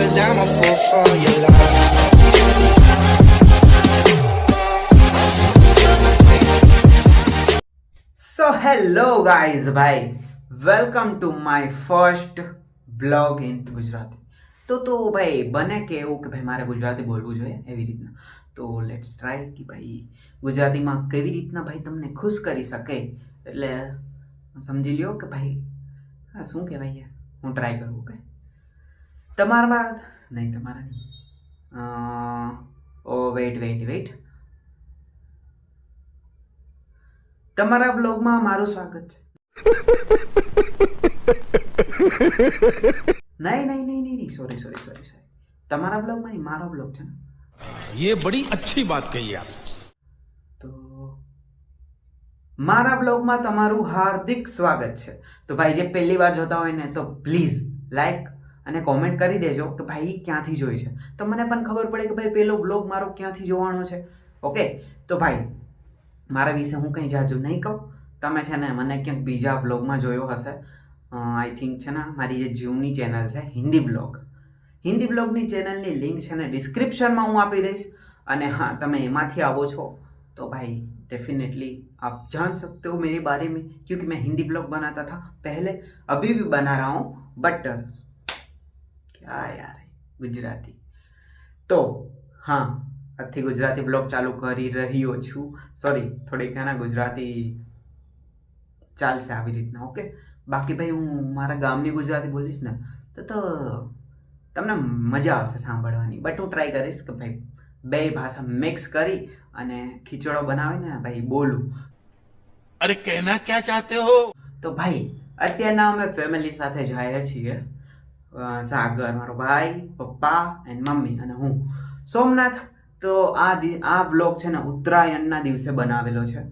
Cause I'm a fool for your love. So hello guys ભાઈ welcome to my first blog in Gujarati તો તો ભાઈ બને કે એવું કે ભાઈ મારે ગુજરાતી બોલવું જોઈએ એવી રીતના તો લેટ્સ ટ્રાય કે ભાઈ ગુજરાતીમાં કેવી રીતના ભાઈ તમને ખુશ કરી શકે એટલે સમજી લ્યો કે ભાઈ હા શું કહેવાય યાર હું ટ્રાય કરું ઓકે તમારા વાત નહીં તમારા નહીં અ, ઓ વેઇટ વેઇટ વેઇટ તમારા બ્લોગમાં મારું સ્વાગત છે નહીં નહીં નહીં નહીં નહીં સોરી સોરી સોરી સોરી તમારા બ્લોગમાં નહીં મારો બ્લોગ છે ને ये बड़ी अच्छी बात कही आप તો મારા બ્લોગમાં તમારું હાર્દિક સ્વાગત છે તો ભાઈ જે પહેલી વાર જોતા હોય ને તો પ્લીઝ લાઈક અને કોમેન્ટ કરી દેજો કે ભાઈ ક્યાંથી જોઈ છે તો મને પણ ખબર પડે કે ભાઈ પેલો બ્લોગ મારો ક્યાંથી જોવાનો છે ઓકે તો ભાઈ મારા વિશે હું કંઈ જાજુ નહીં કહું તમે છે ને મને ક્યાંક બીજા બ્લોગમાં જોયો હશે આઈ થિંક છે ને મારી જે જૂની ચેનલ છે હિન્દી બ્લોગ હિન્દી બ્લોગની ચેનલની લિંક છે ને ડિસ્ક્રિપ્શનમાં હું આપી દઈશ અને હા તમે એમાંથી આવો છો તો भाई डेफिनेटली आप जान सकते हो मेरे बारे में क्योंकि मैं हिंदी ब्लॉग बनाता था पहले अभी भी बना रहा हूँ बट ક્યાં યાર ગુજરાતી. તો હા આજથી ગુજરાતી બ્લોગ ચાલુ કરી રહ્યો છું. સોરી થોડીક એના ગુજરાતી ચાલશે આવી રીતના ઓકે બાકી ભાઈ હું મારા ગામની ગુજરાતી બોલીશ ને તો તો તમને મજા આવશે સાંભળવાની. બટ હું ટ્રાય કરીશ કે ભાઈ બે ભાષા મિક્સ કરી અને ખીચડો બનાવીને ભાઈ બોલું. અરે કહેના ક્યાં ચાહતે હો? તો ભાઈ અત્યારના અમે ફેમિલી સાથે જઈએ છીએ. સાગર, મારો ભાઈ, પપ્પા એન્ડ મમ્મી અને હું. સોમનાથ, તો આ આ બ્લોગ છે ને ઉત્તરાયણના દિવસે બનાવેલો છે.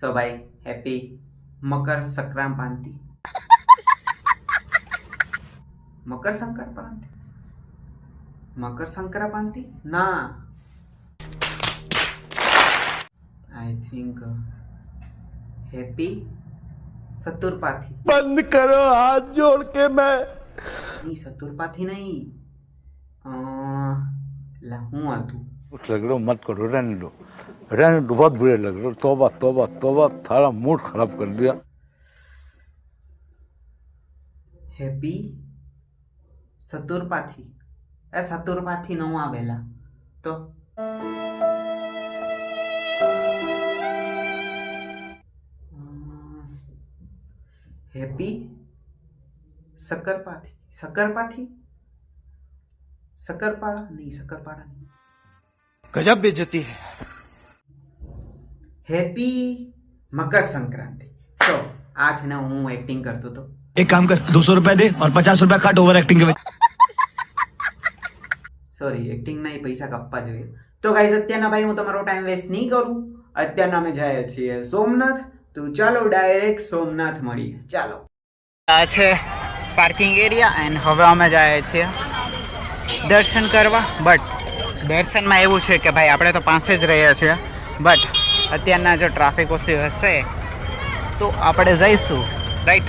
સો ભાઈ હેપી મકર સંક્રાંતિ. મકર સંક્રાંતિ? મકર સંક્રાંતિ? ના. આઈ થિંક હેપી સતુરપાથી બંધ કરો, હાથ જોડ કે મેં નહીં સતુરપાથી નહીં અ, લા હું હતું कुछ लग रहा हो मत करो रहने दो रहने दो बहुत बुरे लग रहे हो तोबा तोबा तोबा सारा मूड खराब कर दिया હેપી સતુરપાથી એ સતુરપાથી ન આવેલા તો હેપી શક્કરપાથી શક્કરપાથી શક્કરપાળા નહીં શક્કરપાળા નહીં. ગજબ બેજતી હે. હેપી મકર સંક્રાંતિ. તો આ છે ને હું એક્ટિંગ કરતો તો એક કામ કર 200 રૂપિયા દે और 50 રૂપિયા કાટ ઓવર એક્ટિંગ કે સોરી એક્ટિંગ નહીં પૈસા કપવા જોઈએ. તો ગાઈઝ અત્યારના ભાઈ હું તમારો ટાઈમ વેસ્ટ નહીં કરું. અત્યારના અમે જઈએ છીએ સોમનાથ. તો ચાલો ડાયરેક્ટ સોમનાથ મળીએ. ચાલો. આ છે પાર્કિંગ એરિયા એન્ડ હવે અમે જઈએ છીએ દર્શન કરવા. બટ દર્શનમાં એવું છે કે ભાઈ આપણે તો પાસે જ રહીએ છીએ. બટ અત્યારના જો ટ્રાફિક ઓછી હશે તો આપણે જઈશું. રાઈટ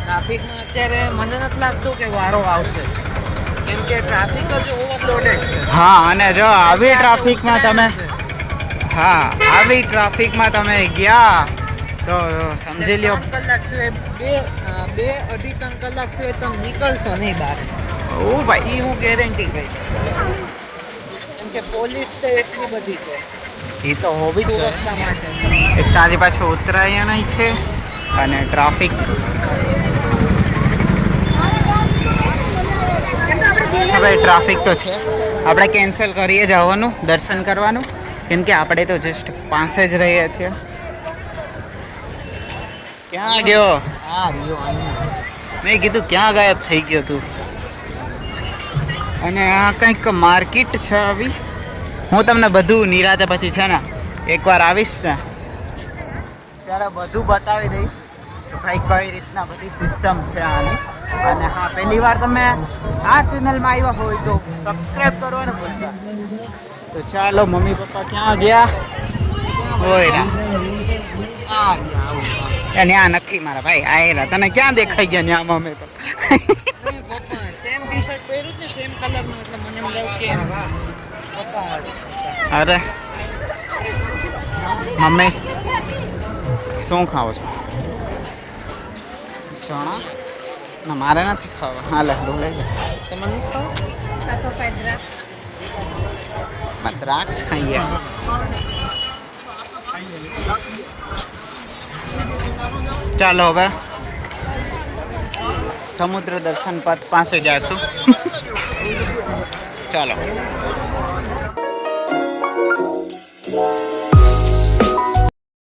ટ્રાફિકમાં અત્યારે મને નથી લાગતું કે વારો આવશે. કેમ કે ટ્રાફિક જ ઓવરલોડેડ છે. હા અને જો આવી ટ્રાફિકમાં તમે હા આવી ટ્રાફિકમાં તમે ગયા તો સમજી લ્યો. કલાક સિવાય બે બે અઢી ત્રણ કલાક સિવાય તમે નીકળશો નહીં બહાર. ઓ ભાઈ. એ હું ગેરંટી કહી કેમ કે પોલીસ તો એટલી બધી છે. એ તો હોવી જ સુરક્ષા માટે. એક તારી પાછળ ઉત્તરાયણ છે અને ટ્રાફિક. હવે ટ્રાફિક તો છે. આપણે કેન્સલ કરીએ જવાનું દર્શન કરવાનું. કેમ કે આપણે તો જસ્ટ પાસે જ રહીએ છીએ. ક્યાં ગયો? હા રહ્યો મેં કીધું ક્યાં ગાયબ થઈ ગયો તું? અને આ કંઈક માર્કેટ છે આવી. હું તમને બધું નિરાતે પછી છે ને એકવાર આવીશ ને ત્યારે બધું બતાવી દઈશ કે ભાઈ કઈ રીતના બધી સિસ્ટમ છે આની. અને હા પહેલી વાર તમે આ ચેનલમાં આવ્યા હોય તો સબસ્ક્રાઈબ ને ભૂલતા તો ચાલો મમ્મી પપ્પા ક્યાં ગયા? હોય ના આ એ નથી મારા ભાઈ આયેલા તને ક્યાં દેખાઈ ગયા લાગ્યું કે પપ્પા અરે. મમ્મી શું ખાઓ છો? ચણા? ના મારે નથી ખાવા. હા લે લો લઈ લે. તમે નથી ખાવ? દ્રાક્ષ. ખાઈએ ચાલો હવે સમુદ્ર દર્શન પથ પાસે જઈશું ચાલો.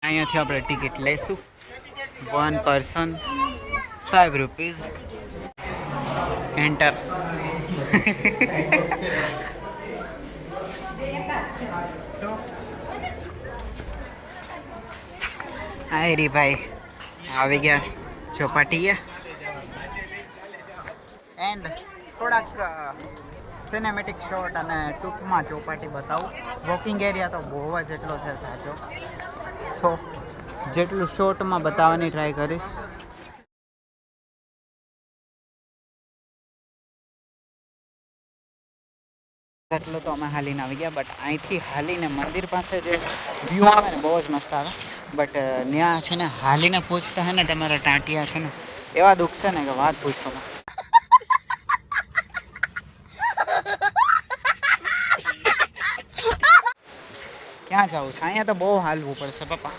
અહીંયાથી આપણે ટિકિટ લઈશું. One person five rupees enter hi રી ભાઈ આવી ગયા. ચોપાટીએ. એન્ડ થોડાક સિનેમેટિક શોટ અને ટૂંકમાં ચોપાટી બતાવું. વોકિંગ એરિયા તો બહુ જ એટલો છે સાચો. સો જેટલું શોર્ટમાં બતાવવાની ટ્રાય કરીશ. એટલું તો અમે હાલીને આવી ગયા બટ અહીંથી હાલીને મંદિર પાસે જે વ્યૂ આવે ને, બહુ જ મસ્ત આવે. બટ ત્યાં છે ને, હાલીને પૂછતા હે ને, તમારા ટાંટિયા છે ને, એવા દુઃખ છે ને કે વાત પૂછવામાં. ક્યાં જવું છે? અહીંયા તો બહુ હાલવું પડશે, પપ્પા.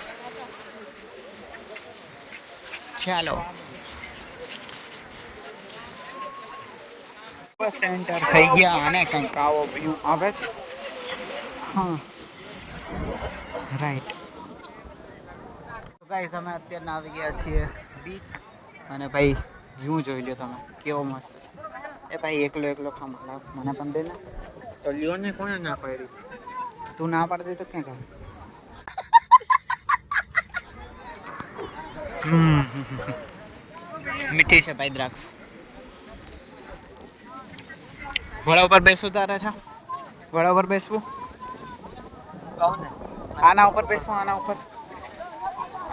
ચાલો. સેન્ટર થઈ ગયા અને કંઈક આવો વ્યૂ આવે છે. હા રાઈટ ગાઈસ અમે અત્યારે આવી ગયા છીએ બીચ અને ભાઈ વ્યૂ જોઈ લો તમે કેવો મસ્ત છે. એ ભાઈ એકલો એકલો ખામાં મને પણ દે ને. તો લ્યો ને કોને ના પાડી? તું ના પાડી દે તો ક્યાં જાવ મીઠી છે ભાઈ દ્રાક્ષ. વડા ઉપર બેસવું તારે છે? વડા ઉપર બેસવું? કહું ને. આના ઉપર બેસવું આના ઉપર.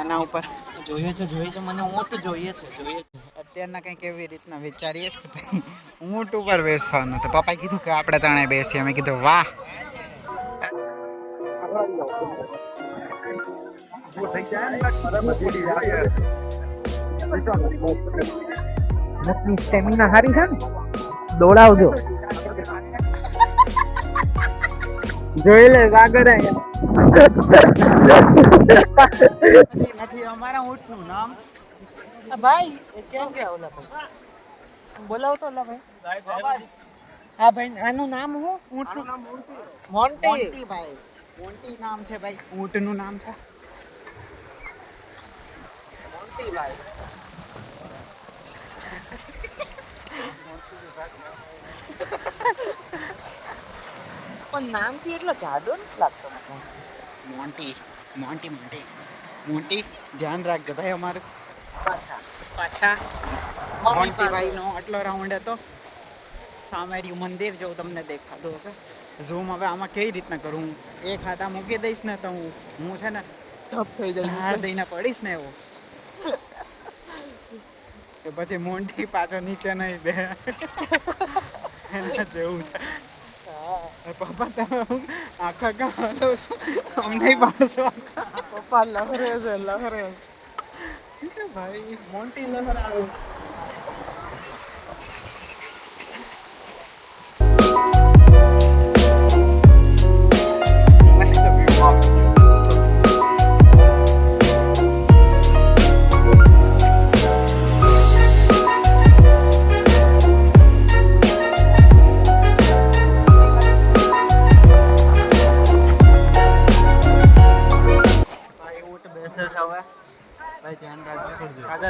આના ઉપર. જોઈએ છે જોઈએ છે. મને ઊંટ જોઈએ છે જોઈએ છે. અત્યારના કંઈક એવી રીતના વિચારીએ છે કે ભાઈ ઊંટ ઉપર બેસવાનું તો પપ્પાએ કીધું કે આપણે ત્રણે બેસીએ. અમે કીધું વાહ. નકની સ્ટેમિના સારી છે ને? દોડાવજો. જોઈ લે સાગર નથી અમારા ઊંટનું નામ. ભાઈ કેમ કે ઓલા ભાઈ બોલાવતો ઓલા ભાઈ. હા ભાઈ આનું નામ શું ઊંટનું. નામ મોન્ટી ભાઈ. મોન્ટી નામ છે ભાઈ. ઊંટનું નામ છે. મોન્ટી ભાઈ. પણ નામથી એટલો જાડો નથી લાગતો મને. Monty Monty Monty. મોન્ટી ધ્યાન રાખજો ભાઈ અમારું. પાછા. મોન્ટી ભાઈનો આટલો રાઉન્ડ હતો. સામે રહ્યું મંદિર જેવું તમને દેખાતું હશે. ઝૂમ હવે આમાં કેવી રીતના કરું હું? એક હાથ મૂકી દઈશ ને તો હું હું છે ને ટપ થઈ જાય. હાર દઈને પડીશ ને એવું. કે પછી મોન્ટી પાછો નીચે નહીં બે એના જેવું છે. પપ્પા તમે આખા કામ હલો છો. અમને પાડશો પપ્પા લહરે છે લહરે. ભાઈ મોન્ટી લહરાવે. મસ્ત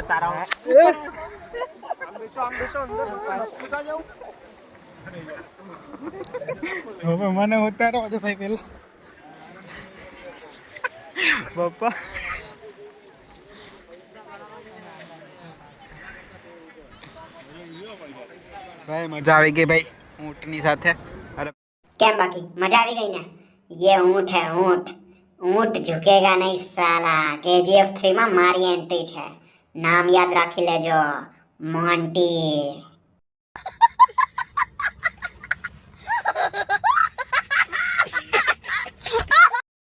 રાખજો સાગર તારા આમ બેસો આમ બેસો અંદર હોસ્પિટલ જાઉં હવે મને ઉતારો દે ભાઈ પેલા પપ્પા ભાઈ મજા આવી ગઈ ભાઈ ઊંટની સાથે અરે क्या बाकी मजा आ गई ना ये ऊंट है ऊंट ऊंट झुकेगा नहीं साला केजीएफ थ्री में मारी एंट्री है નામ યાદ રાખી લેજો. મોન્ટી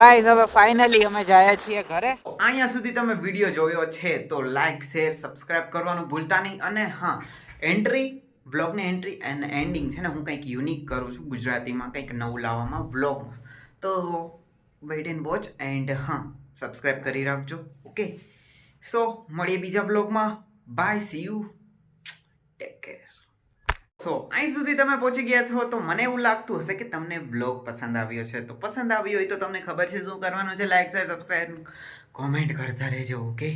ગાઈઝ હવે ફાઇનલી અમે જાય છીએ ઘરે. અહીંયા સુધી તમે વીડિયો જોયો છે તો લાઈક શેર સબસ્ક્રાઇબ કરવાનું ભૂલતા નહીં. અને હા એન્ટ્રી વ્લોગની એન્ટ્રી એન્ડ એન્ડિંગ છે ને હું કંઈક યુનિક કરું છું ગુજરાતીમાં કંઈક નવું લાવવામાં વ્લોગમાં તો વેઇટ એન્ડ વોચ એન્ડ હા સબસ્ક્રાઇબ કરી રાખજો. ઓકે સો મળીએ બીજા બ્લોગમાં bye see you take care so અહીં સુધી તમે પહોંચી ગયા છો તો મને એવું લાગતું હશે કે તમને બ્લોગ પસંદ આવ્યો છે તો પસંદ આવ્યો હોય તો તમને ખબર છે શું કરવાનું છે લાઈક શેર સબસ્ક્રાઈબ કોમેન્ટ કરતા રહેજો ઓકે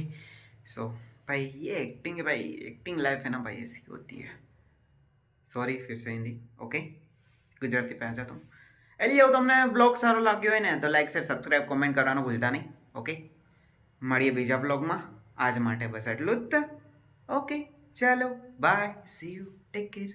સો भाई ये एक्टिंग है भाई एक्टिंग लाइफ है ना भाई ऐसी होती है सॉरी फिर से हिंदी ओके ગુજરાતી पे आ जाता हूँ એટલે એવું તમને બ્લોગ સારો લાગ્યો હોય ને તો લાઈક શેર સબસ્ક્રાઈબ કોમેન્ટ કરવાનું ભૂલતા નહીં ઓકે મળીએ બીજા બ્લોગમાં આજ માટે બસ એટલું જ ઓકે ચાલો bye see you take care